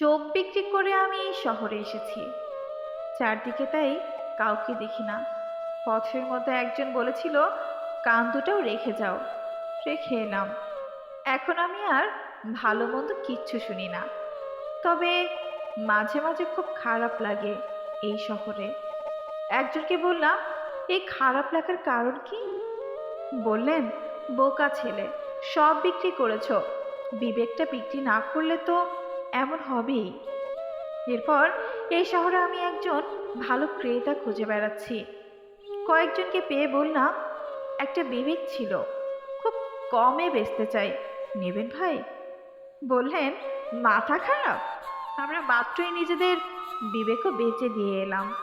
চোখ বিক্রি করে আমি এই শহরে এসেছি। চারদিকে তাই কাউকে দেখি না। পথের মধ্যে একজন বলেছিল, কান দুটাও রেখে যাও। রেখে এলাম। এখন আমি আর ভালো মন্দ কিচ্ছু শুনি না। তবে মাঝে মাঝে খুব খারাপ লাগে এই শহরে। একজনকে বললাম, এই খারাপ লাগার কারণ কি? বললেন, বোকা ছেলে, সব বিক্রি করেছ। বিবেকটা বিক্রি না করলে তো এমন হবেই। এরপর এই শহরে আমি একজন ভালো ক্রেতা খুঁজে বেড়াচ্ছি। কয়েকজনকে পেয়ে বললাম, একটা বিবেক ছিল, খুব কমে বেচতে চাই। নেবেন ভাই? বললেন, মাথা খারাপ। আমরা মাত্রই নিজেদের বিবেকও বেঁচে দিয়ে এলাম।